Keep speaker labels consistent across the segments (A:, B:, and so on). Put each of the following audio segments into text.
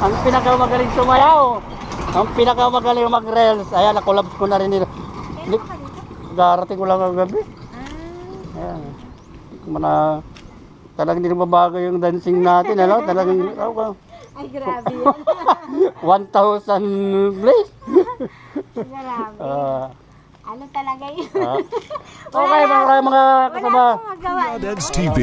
A: Ang pinakamagaling sumayaw. Ang pinakamagaling mag-reels. Ayan, nakolabs ko na rin nila. Darating ko lang ang gabi.
B: Ah,
A: Ayan. Mana, talagang mabago yung dancing natin, ano? Talagang, oh,
B: ay grabe yan.
A: 1,000 please.
B: grabe.
A: Ah,
B: ano talaga yun?
A: ah. okay, mga mga kasama.
B: Wala akong magawa.
C: TV.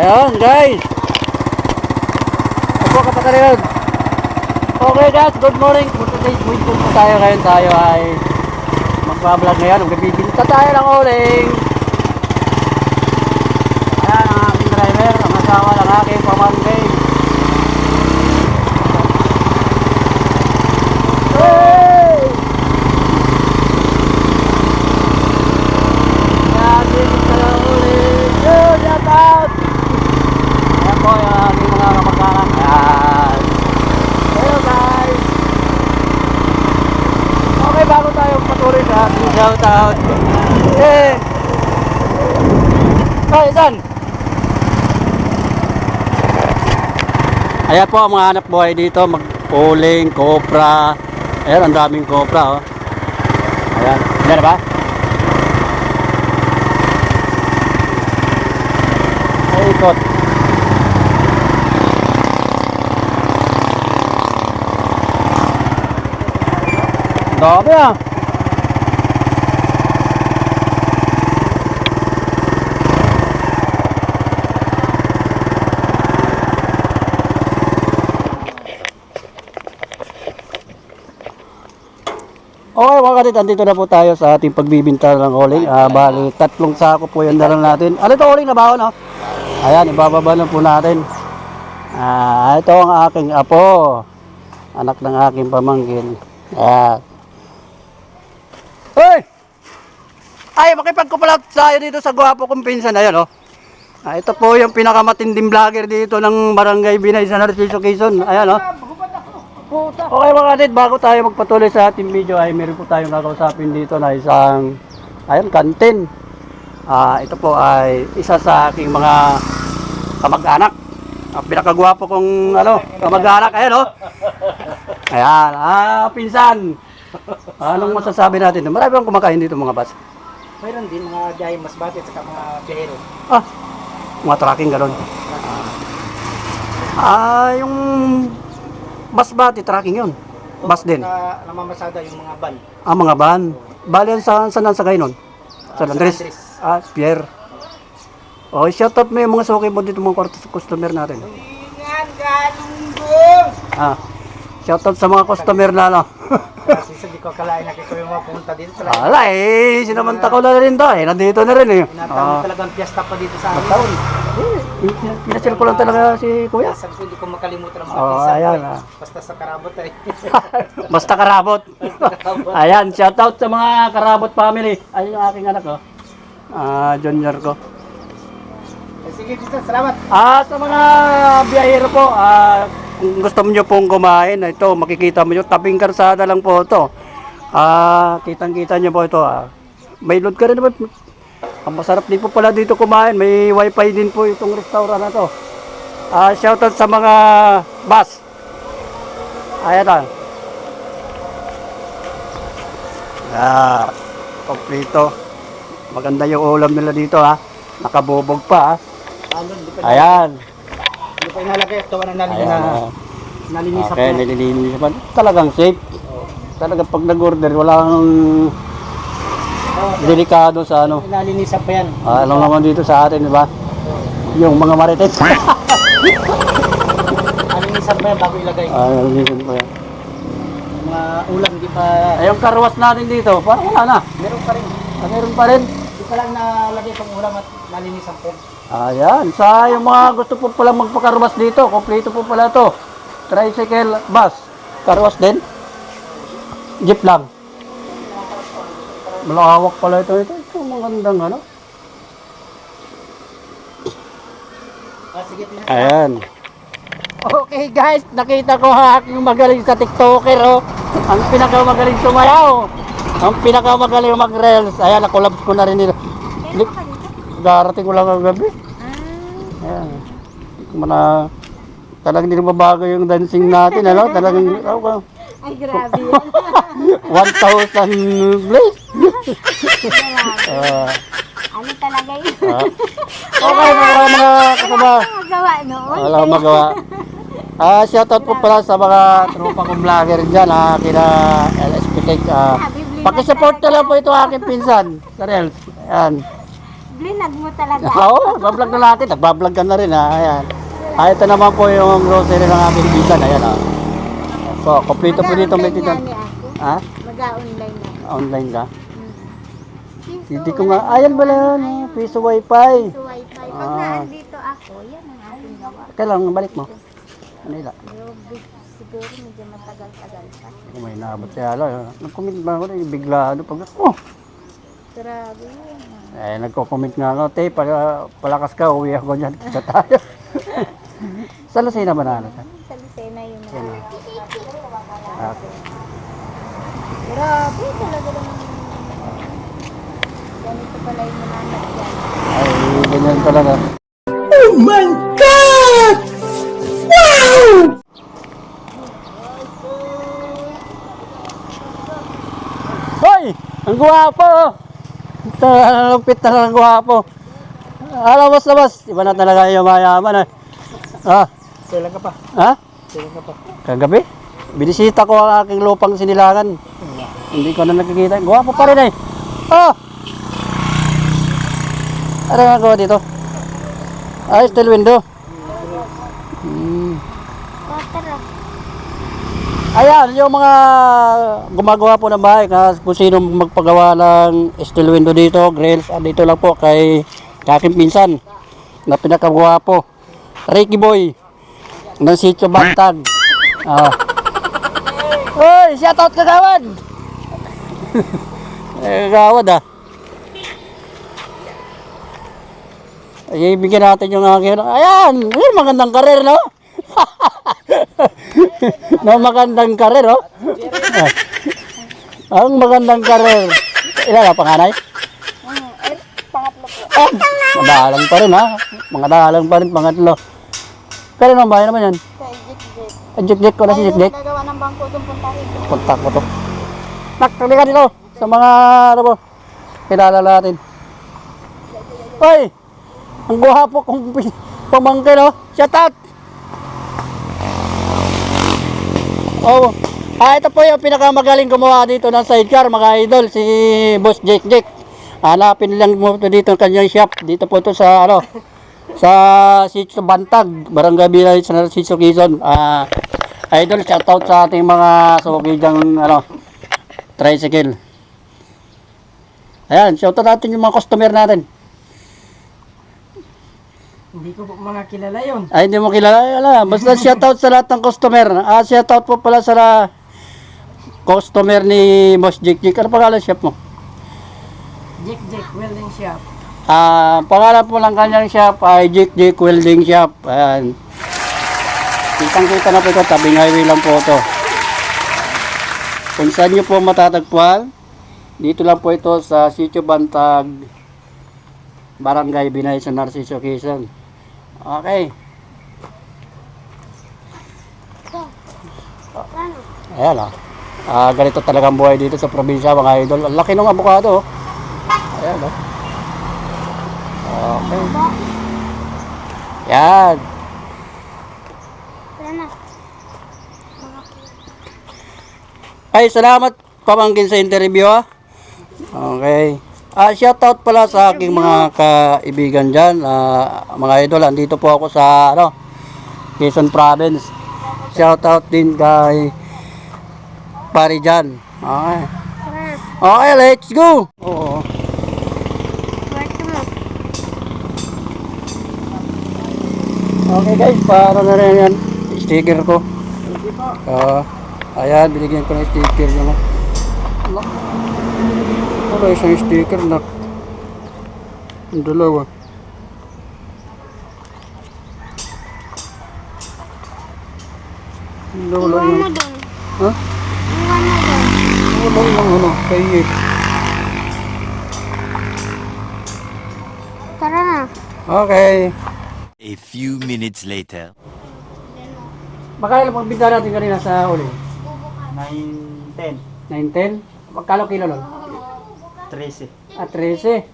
A: Ayun, guys. Opo, kapatid. Okay, guys. Good morning. For today's video po tayo ngayon. Tayo ay magbablog ngayon. Magbibinta tayo ng uling. Ayan, ang aking driver. Ang asawa ng aking pamangkin. Hey! Ayan, bibinta ng uling. Yun, shout out! Ayan po yung aking mga kamag-anak. Ayan. Hello guys! Okay, bago tayo patuloy sa ating shoutout. Eh! Ay, saan? Ayan po mga hanap buhay dito. Mag-uling, kopra. Ayan, ang daming kopra. Oh. Ayan. Na ba? Ay, ikot. Dami ah. Okay mga kadit, andito na po tayo sa ating pagbibinta ng uling. Ah, bali, tatlong sako po yung dala natin. Ano ito uling na baon, no? Ayan, ibababa na po natin. Ah, ito ang aking apo. Anak ng aking pamangkin. Ayan. Hoy! Ay, makipagkupalat tayo dito sa gwapo kong pinsan. Ayan, oh. Ah, ito po yung pinakamatinding vlogger dito ng Barangay Binay sa Narciso, Quezon. Ayan, oh. Okay mga kadit, bago tayo magpatuloy sa ating video ay meron po tayong kakausapin dito na isang ayun, kantin. Ah, ito po ay isa sa aking mga kamag-anak. Ang pinakagwapo kong ano, kamag-anak ayan oh. Ayan, ah, pinsan. Anong masasabi natin? Marami bang kumakain dito mga bats?
D: Mayroon din mga biyahe mas batit sa mga biyahero.
A: Ah, mga tracking gano'n. Ah, yung basbati tracking yun. Bus din.
D: Na, namamasada yung mga van.
A: Ah, mga van. Bali, yan sa, saan ang sakay nun? Sa
D: Sa?
A: Landres. Ah, Pierre. Oh, shout out mo yung mga suki mo dito mga kwarto- customer natin.
D: Ingan galunggong!
A: Ah, shout out sa mga customer na ano.
D: Kasi sa di ko kalain na kayo yung mapunta dito. Talaga,
A: Ala eh, sinamanta ko na rin to eh. Nandito na rin eh.
D: Tinatawag
A: Ah,
D: talagang piyesta pa dito sa amin.
A: eh, pinasil ko lang talaga si Kuya.
D: Sabi ko, hindi ko makalimutan ang mga
A: Oh,
D: pinsan ko
A: ayan,
D: eh.
A: ah.
D: Basta sa karabot eh.
A: Basta karabot. Ayan, shout out sa mga karabot family. Ayun yung aking anak ko. Ah, junior ko.
D: Eh, Sige, salamat.
A: Ah, sa mga biyahero po, ah, kung gusto niyo pong kumain, ito, makikita mo nyo, tabing karsada lang po ito. Ah, kitang-kita niyo po ito. Ah. May load ka rin naman. Ang masarap din po pala dito kumain. May wifi din po itong restaurant na to. Ah, shoutout sa mga bus. Ayan na. Ah, kompleto. Maganda yung ulam nila dito ha. Nakabubog pa ha.
D: Pa,
A: Ayan.
D: Pa inalagay. Ito na nalin
A: Ayan.
D: na nalinisan
A: Okay,
D: pa.
A: nililinis pa. Talagang safe. Talagang pag nag-order, walang delikado sa ano.
D: Nalinisan pa yan.
A: Ah, alam naman dito sa atin, di ba? Yung mga marites.
D: Nalinisan pa yan bago ilagay.
A: ah, nalilinis pa yan.
D: Mga ulam, hindi pa...
A: Ay, yung karwas natin dito, parang wala na.
D: Meron pa rin.
A: Ah, meron pa rin.
D: Hindi pa lang nalagay itong ulam at nalinisan pa yan.
A: Ayan, sa yung mga gusto po pala magpakarwas dito, kompleto po pala to. Tricycle, bus, karwas din. Jeep lang. Malawak pala ito. Ito, ito magandang ano.
D: Ah,
A: Ayan. Okay guys, nakita ko ang aking magaling sa TikToker oh. Ang pinakamagaling sumayaw. Ang pinakamagaling mag-reels. Ayan, nakolabs ko na rin nila.
B: Dito?
A: Darating ko lang ang gabi.
B: Ah,
A: Ayan. Mana talagang hindi mabago yung dancing natin, ano? Talagang oh,
B: ay grabe yan.
A: 1,000 plays.
B: grabe.
A: Ah,
B: Ano talaga yun?
A: ah. okay, mga mga kasama.
B: Ano magawa noon?
A: Wala magawa. Ah, shoutout po pala sa mga tropa kong vlogger dyan, ah, kina LSP Tech. Ah, pakisupport na lang po ito aking pinsan, sa Reels. Ayan.
B: Blinag mo talaga.
A: Oo, bablog na natin. Nagbablog ka na rin, ha. Ayan. Ah, ito naman po yung grocery ng aking pinsan. Ayan, ha. So, kompleto po dito may
B: ni ako.
A: Ha?
B: Mag-online na.
A: Online ka?
B: Piso,
A: Hindi ko nga. Ayan pala yun, ha. Piso wifi.
B: Piso wifi. Pag
A: Ah.
B: naandito ako, yan ang aking gawa.
A: Kailangan balik mo. Ano ila?
B: Pero big- siguro medyo matagal-tagal pa.
A: Kung may naabot siya, ala. Nag-comment ba ako na bigla, ano, pag, oh,
B: Grabe yun. ah.
A: Eh, nagko-comment nga ako, te, pala, palakas ka, uwi ako dyan, kita tayo. Sa Lucena ba na?
B: Sa Lucena yun. ah.
A: Ah,
B: Grabe talaga naman. Ganito pala yung nanay yan.
A: ay, ganyan talaga. Hoy! Ang gwapo! Talupit talaga ang gwapo. Alabas labas. Iba na talaga yung mayaman. Eh. Ah,
D: Kailan ka pa?
A: ha?
D: Kailan ka pa?
A: Kagabi? Binisita ko ang aking lupang sinilangan. Hindi ko na nakikita. Gwapo pa rin eh. Oh! Ano nga dito? Ay, still window. Ayan, yung mga gumagawa po ng bahay, kung sino magpagawa ng steel window dito, grills, dito lang po kay kaking pinsan na pinakagwapo. Ricky Boy ng Sitio Bantag. Ah. Hoy, shoutout kagawad! eh, kagawad ah. Ay, bigyan natin yung aking, ayan, ayan, magandang karir, no? no, magandang karir, oh. Ang magandang karir. Ilan na panganay?
B: Pangatlo po.
A: Ah, madalang pa rin, ha? Mga dalang pa rin, pangatlo. Pero naman, bahay naman yan.
B: Kay Jik Jik.
A: Ang jik-jik ko na si jik-jik.
B: Nagawa ng bangko doon puntahin.
A: Kontak ko to. Nak, ka dito. Sa mga, ano po, kilala natin. Hoy! Ang gwapo kong pamangkin, oh. Shout out! Oh, ah, ito po yung pinakamagaling gumawa dito ng sidecar, mga idol, si Boss Jake Jake. Hanapin lang mo ito dito ang kanyang shop. Dito po ito sa, ano, sa Sitio Bantag, Barangay Bilay, sa Narciso Quezon. Ah, idol, shout out sa ating mga suki diyang, ano, tricycle. Ayan, shout out natin yung mga customer natin.
D: Hindi ko po mga kilala yun.
A: Ay, hindi mo kilala. Wala. Basta shoutout sa lahat ng customer. Ah, shoutout po pala sa la- customer ni Boss Jake Jake. Ano pangalan shop mo?
D: Jake Jake Welding Shop.
A: Ah, pangalan po lang kanyang shop ay Jake Jake Welding Shop. Ayan. Kitang kita na po ito. Tabing highway lang po ito. Kung saan nyo po matatagpuan, dito lang po ito sa Sitio Bantag, Barangay Binay sa Narciso Quezon. Okay. Ayan ah. Ah, ganito talaga ang buhay dito sa probinsya mga idol. Ang laki ng abukado. oh. Ayan oh. Okay. Yan. Ay, salamat pamangkin sa interview ah. Okay. Ah, shoutout pala sa aking mga kaibigan dyan. Ah, mga idol, andito po ako sa ano, Quezon Province. Shoutout din kay Pari dyan. Okay. Okay, let's go! Oo. Okay guys, para na rin yan. Sticker ko. Ah, ayan, binigyan ko ng sticker yung Ala. Wala isang sticker na. Dalawa.
B: Mo
A: yung...
B: dun.
A: Ha? Lolo yung ano, kay
B: Tara na.
A: Okay.
C: A few minutes later.
A: Makailan pagbinta natin kanina sa uli?
D: 9, 10,
A: 910? Magkano kilo nun?
D: 13.
A: At 13.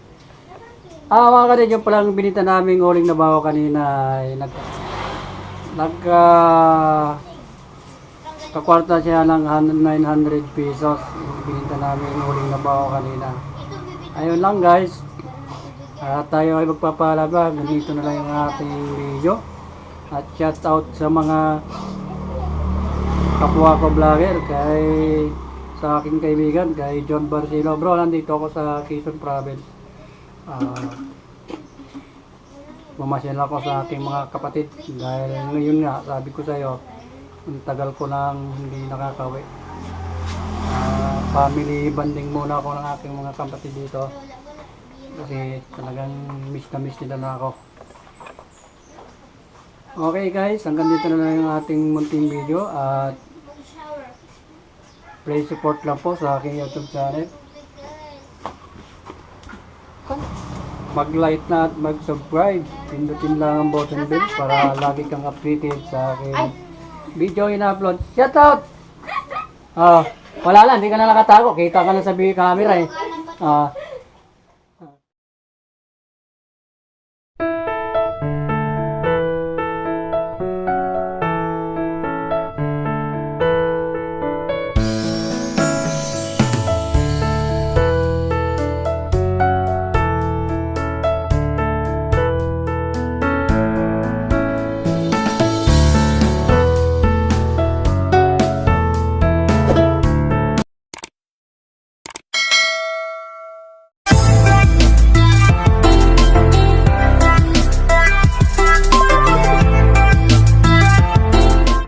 A: Ah, mga kanina, yung palang binita naming uling na bawa kanina ay nag... Nag... ah, kakwarta siya ng 900 pesos. Binita namin uling na bawa kanina. Ayun lang guys. At tayo ay magpapalaba. Ganito na lang yung ating video. At shout out sa mga kapwa ko vlogger kay sa aking kaibigan kay John Barcelo. Bro nandito ako sa Quezon Province. Ah mamasyal ako sa aking mga kapatid. Dahil ngayon nga sabi ko sa iyo ang tagal ko nang hindi nakakawi. Ah, family bonding muna ako ng aking mga kapatid dito. Kasi talagang miss na miss nila na ako. Okay guys, hanggang dito na lang yung ating munting video at please support lang po sa aking YouTube channel. Mag-like na at mag-subscribe. Pindutin lang ang button bell para lagi kang updated sa aking video ina-upload. Shout out! Ah, wala lang, hindi ka na nakatago. Kita ka na sa camera eh. Ah,